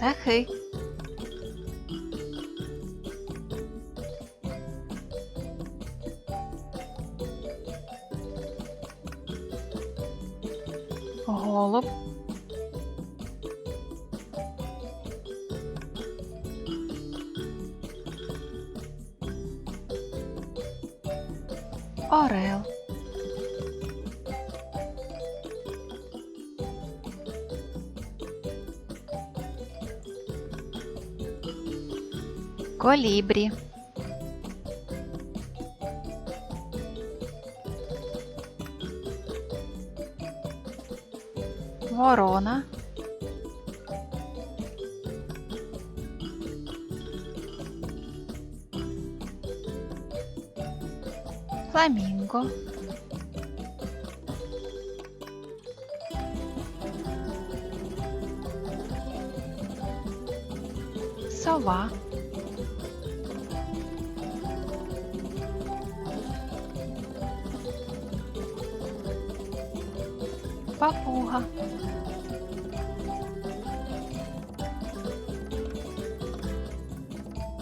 Птахи. Голуб. Орел. Колібрі. Ворона. Фламінго. Сова. pra porra.